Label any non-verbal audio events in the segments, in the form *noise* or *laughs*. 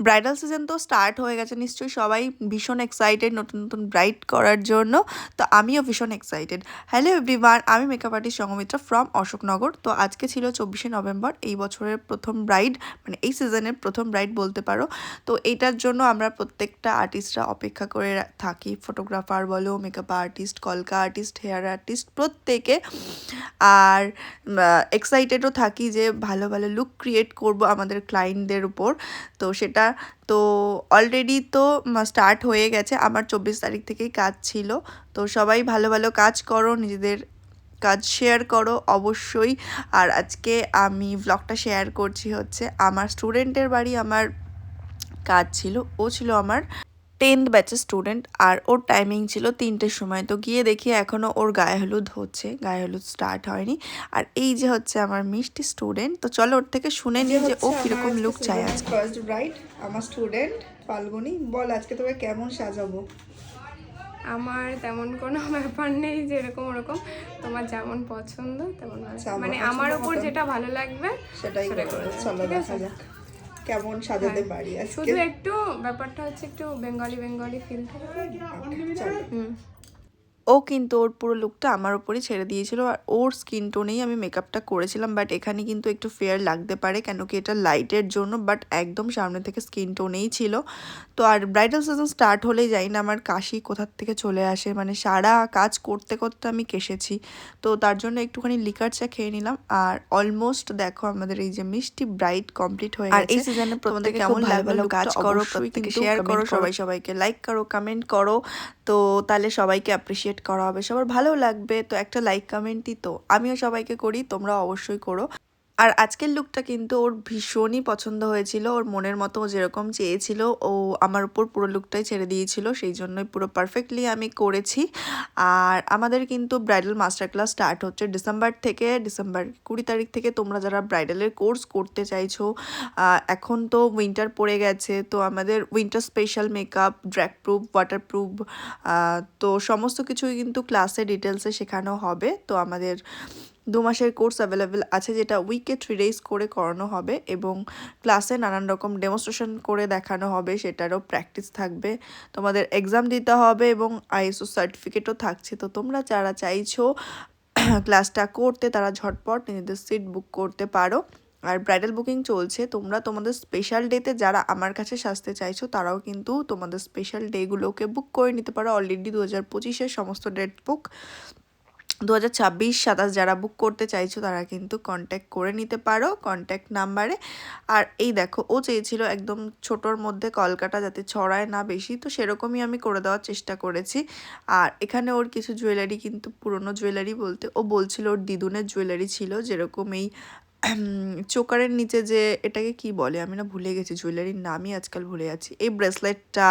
Bridal season তো start হয়ে গেছে, নিশ্চয়ই সবাই ভীষণ এক্সাইটেড নতুন নতুন ব্রাইড করার জন্য। তো আমিও ভীষণ এক্সাইটেড হ্যালো এভরিওয়ান আমি makeup artist Sanghamitra from Ashoknagar. তো আজকে ছিল চব্বিশে নভেম্বর, এই বছরের প্রথম ব্রাইড মানে এই সিজনের প্রথম ব্রাইড বলতে পারো। তো এইটার জন্য আমরা প্রত্যেকটা আর্টিস্টরা অপেক্ষা করে থাকি। ফটোগ্রাফার বলো মেকআপ আর্টিস্ট কলকা আর্টিস্ট হেয়ার আর্টিস্ট প্রত্যেকে। আর এক্সাইটেডও থাকি যে ভালো ভালো লুক ক্রিয়েট করব আমাদের ক্লায়েন্টদের উপর। তো সেটা তো অলরেডি তো স্টার্ট হয়ে গেছে। আমার চব্বিশ তারিখ থেকেই কাজ ছিল। তো সবাই ভালো ভালো কাজ করো, নিজেদের কাজ শেয়ার করো অবশ্যই। আর আজকে আমি ব্লগটা শেয়ার করছি হচ্ছে, আমার স্টুডেন্টের বাড়ি আমার কাজ ছিল, ও ছিল আমার টেন্থ ব্যাচের স্টুডেন্ট আর ওর টাইমিং ছিল তিনটের সময়। তো গিয়ে দেখি এখনও ওর গায়ে হলুদ হচ্ছে গায়ে হলুদ স্টার্ট হয়নি। আর এই যে হচ্ছে আমার মিষ্টি স্টুডেন্ট তো চলো ওর থেকে শুনে নিই যে ও কীরকম লুক চায় আজকে। ফার্স্ট ব্রাইড আমার স্টুডেন্ট ফাল্গুনি। বল আজকে তোকে কেমন সাজাবো? আমার তেমন কোনো ব্যাপার নেই যে এরকম ওরকম। তোমার যেমন পছন্দ তেমন। আচ্ছা, মানে আমার উপর যেটা ভালো লাগবে সেটাই সেটা করে চলো দেখা যাক। কেমন সাজাতে হ্যাঁ। পারি আজকে? শুধু একটু ব্যাপারটা হচ্ছে একটু বেঙ্গলি বেঙ্গলি ফিল থাকে হুম। ও কিন্তু ওর পুরো লুকটা আমার উপরই ছেড়ে দিয়েছিল আর ওর স্কিন টোনেই আমি মেকআপটা করেছিলাম বাট এখানে কিন্তু একটু ফেয়ার লাগতে পারে কেন কি এটা লাইটের জন্য বাট একদম সামনে থেকে স্কিন টোনেই ছিল। তো আর ব্রাইডাল সিজন স্টার্ট হলেই যাই না আমার কাশি কোথার থেকে চলে আসে মানে সারা কাজ করতে করতে আমি কেসেছি তো তার জন্য একটুখানি লিকার চা খেয়ে নিলাম আর অলমোস্ট দেখো আমাদের এই যে মিষ্টি ব্রাইট কমপ্লিট হয়ে আর গেছে। এই season-এ তোমাদের কেমন ভালো কাজ করো শেয়ার করো করো। সবাই সবাইকে লাইক করো কমেন্ট করো। তো তাহলে সবাইকে অ্যাপ্রিসিয়েট করা হবে, সবার ভালো লাগবে। তো একটা লাইক কমেন্টই তো। আমিও সবাইকে করি তোমরা অবশ্যই করো। আর আজকের লুকটা কিন্তু ওর ভীষণই পছন্দ হয়েছিল। ওর মনের মতো ও যেরকম চেয়েছিল, ও আমার উপর পুরো লুকটাই ছেড়ে দিয়েছিল, সেই জন্যই পুরো পারফেক্টলি আমি করেছি। আর আমাদের কিন্তু ব্রাইডাল মাস্টার ক্লাস স্টার্ট হচ্ছে ডিসেম্বর থেকে, ডিসেম্বর কুড়ি তারিখ থেকে তোমরা যারা ব্রাইডালের কোর্স করতে চাইছো এখন তো উইন্টার পড়ে গেছে, তো আমাদের উইন্টার স্পেশাল মেকআপ ড্র্যাক প্রুফ ওয়াটার প্রুফ তো সমস্ত কিছুই কিন্তু ক্লাসে ডিটেলসে শেখানো হবে। তো আমাদের দু মাসের কোর্স অ্যাভেলেবেল আছে যেটা উইকে থ্রি ডেজ করে করানো হবে এবং ক্লাসে নানান রকম ডেমনস্ট্রেশন করে দেখানো হবে, সেটারও প্র্যাকটিস থাকবে। তোমাদের এক্সাম দিতে হবে এবং আইএসও সার্টিফিকেটও থাকছে। তো তোমরা যারা চাইছো *clears throat* ক্লাসটা করতে, তারা ঝটপট নিজেদের সিট বুক করতে পারো। আর ব্রাইডাল বুকিং চলছে, তোমরা তোমাদের স্পেশাল ডেতে যারা আমার কাছে সাজতে চাইছো, তারাও কিন্তু তোমাদের স্পেশাল ডেগুলোকে বুক করে নিতে পারো। অলরেডি দু হাজার সমস্ত ডেট বুক। দু হাজার ছাব্বিশ, সাতাশ যারা বুক করতে চাইছো তারা কিন্তু কন্ট্যাক্ট করে নিতে পারো কন্ট্যাক্ট নাম্বারে আর এই দেখো, ও চেয়েছিল একদম ছোটোর মধ্যে কলকাটা যাতে ছড়ায় না বেশি, তো সেরকমই আমি করে দেওয়ার চেষ্টা করেছি। আর এখানে ওর কিছু জুয়েলারি কিন্তু পুরনো জুয়েলারি বলতে, ও বলছিল ওর দিদুনের জুয়েলারি ছিল, যেরকম এই *clears throat* চোকারের নিচে যে এটাকে কি বলে? আমি না ভুলে গেছি, জুয়েলারির নামই আজকাল ভুলে যাচ্ছি। এই ব্রেসলেটটা,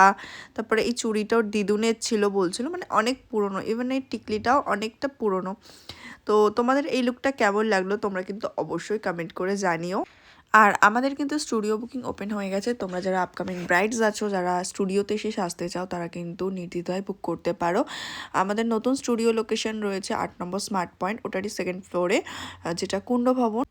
তারপরে এই চুড়িটাও দিদুনের ছিল বলছিল মানে অনেক পুরনো ইভেন এই টিকলিটাও অনেকটা পুরনো। তো তোমাদের এই লুকটা কেমন লাগল তোমরা কিন্তু অবশ্যই কমেন্ট করে জানিও। আর আমাদের কিন্তু স্টুডিও বুকিং ওপেন হয়ে গেছে, তোমরা যারা আপকামিং ব্রাইডস আছো, যারা স্টুডিওতে এসে সাজতে চাও, তারা কিন্তু নির্দ্বিধায় বুক করতে পারো। আমাদের নতুন স্টুডিও লোকেশন রয়েছে আট নম্বর স্মার্ট পয়েন্ট ওটারই সেকেন্ড ফ্লোরে যেটা কুণ্ড ভবন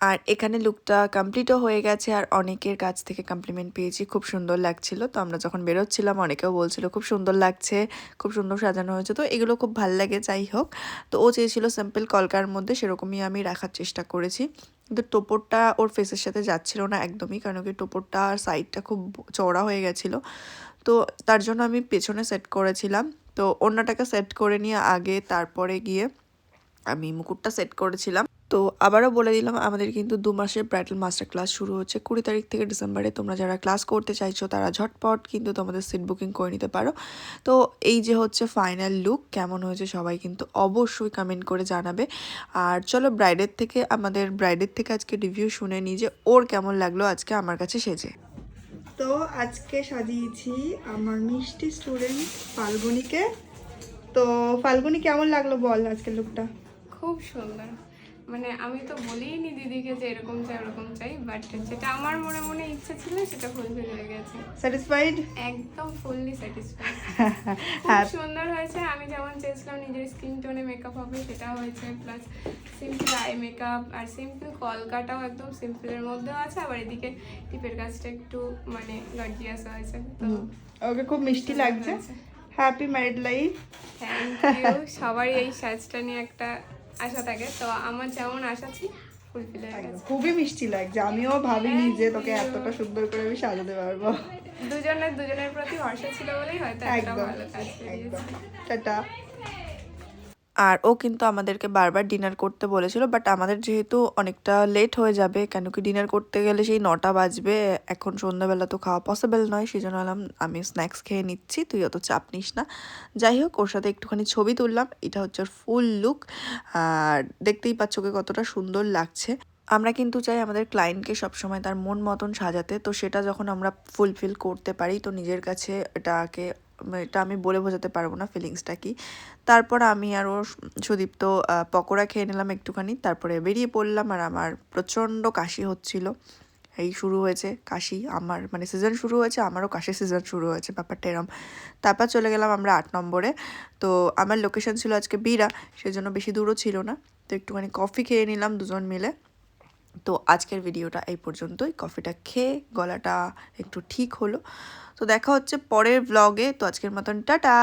আর এখানে লুকটা কমপ্লিটও হয়ে গেছে আর অনেকের কাছ থেকে কমপ্লিমেন্ট পেয়েছি। খুব সুন্দর লাগছিল। তো আমরা যখন বেরোচ্ছিলাম, অনেকেও বলছিল, খুব সুন্দর লাগছে, খুব সুন্দর সাজানো হয়েছে। তো এগুলো খুব ভালো লাগে, যাই হোক। তো ও চেয়েছিল সিম্পল কলকার মধ্যে, সেরকমই আমি রাখার চেষ্টা করেছি। কিন্তু টোপরটা ওর ফেসের সাথে যাচ্ছিল না একদমই, কারণ কি টোপরটা আর সাইডটা খুব চওড়া হয়ে গেছিল। তো তার জন্য আমি পেছনে সেট করেছিলাম। তো অন্যটাকে সেট করে নিয়ে আগে, তারপরে গিয়ে আমি মুকুটটা সেট করেছিলাম। তো আবারও বলে দিলাম, আমাদের কিন্তু দু মাসের ব্রাইডাল মাস্টার ক্লাস শুরু হচ্ছে কুড়ি তারিখ থেকে ডিসেম্বরে তোমরা যারা ক্লাস করতে চাইছো, তারা ঝটপট কিন্তু তোমাদের সিট বুকিং করে নিতে পারো। তো এই যে হচ্ছে ফাইনাল লুক কেমন হয়েছে সবাই কিন্তু অবশ্যই কমেন্ট করে জানাবে। আর চলো ব্রাইডের থেকে, আমাদের ব্রাইডের থেকে আজকে রিভিউ শুনে নিই যে ওর কেমন লাগল আজকে আমার কাছে সেজে। তো আজকে সাজিয়েছি আমার মিষ্টি স্টুডেন্ট ফাল্গুনিকে। তো ফাল্গুনি, কেমন লাগল বল আজকের লুকটা খুব সুন্দর। মানে আমি তো বলিনি দিদিকে যে এরকম চাই ওরকম চাই বাট যেটা আমার মনে মনে ইচ্ছা ছিল সেটা ফুলফিল হয়ে গেছে। স্যাটিসফাইড একদম ফুললি স্যাটিসফাইড *laughs* খুব সুন্দর হয়েছে আমি যেমন চেয়েছিলাম নিজের স্কিন টোনে মেকআপ হবে সেটা হয়েছে প্লাস সিম্পল আই মেকআপ আর সিম্পল কলকাটাও একদম সিম্পলের মধ্যেও আছে আবার এদিকে টিপের কাজটা একটু মানে গর্জিয়াস হয়েছে তো ওকে খুব মিষ্টি লাগছে। Happy married life thank you সবারই এই সাজটা নিয়ে একটা আশা থাকে। তো আমার যেমন আশা ছিল ফুলফিল খুবই মিষ্টি লাগছে। আমিও ভাবিনি যে তোকে এতটা সুন্দর করে আমি সাজাতে পারব। দুজনের দুজনের প্রতি ভরসা ছিল বলেই হয়তো একদম। টাটা। আর ও কিন্তু আমাদেরকে বারবার ডিনার করতে বলেছিল বাট আমাদের যেহেতু অনেকটা লেট হয়ে যাবে, কেন কি ডিনার করতে গেলে সেই নটা বাজবে, এখন সন্ধ্যাবেলা তো খাওয়া পসিবল নয় সেই জন্য আমি স্ন্যাক্স খেয়ে নিচ্ছি, তুই অত চাপ নিস না। যাই হোক, ওর সাথে একটুখানি ছবি তুললাম, এটা হচ্ছে ওর ফুল লুক আর দেখতেই পাচ্ছ ওকে কতটা সুন্দর লাগছে। আমরা কিন্তু চাই আমাদের ক্লায়েন্টকে সবসময় তার মন মতন সাজাতে, তো সেটা যখন আমরা ফুলফিল করতে পারি, তো নিজের কাছে এটাকে এটা আমি বলে বোঝাতে পারব না ফিলিংসটা কি। তারপর আমি আর সুদীপ্ত পকোড়া খেয়ে নিলাম একটুখানি, তারপরে বেরিয়ে পড়লাম আর আমার প্রচণ্ড কাশি হচ্ছিল। এই শুরু হয়েছে কাশি, আমার মানে সিজন শুরু হয়েছে, আমারও কাশি সিজন শুরু হয়েছে, ব্যাপারটা এরম। তারপর চলে গেলাম আমরা আট নম্বরে। তো আমার লোকেশন ছিল আজকে বিরা, সেজন্য বেশি দূরও ছিল না। তো একটুখানি কফি খেয়ে নিলাম দুজন মিলে। তো আজকের ভিডিওটা এই পর্যন্তই। কফিটা খেয়ে গলাটা একটু ঠিক হলো। তো দেখা হচ্ছে পরের ব্লগে তো আজকের মতন, টাটা!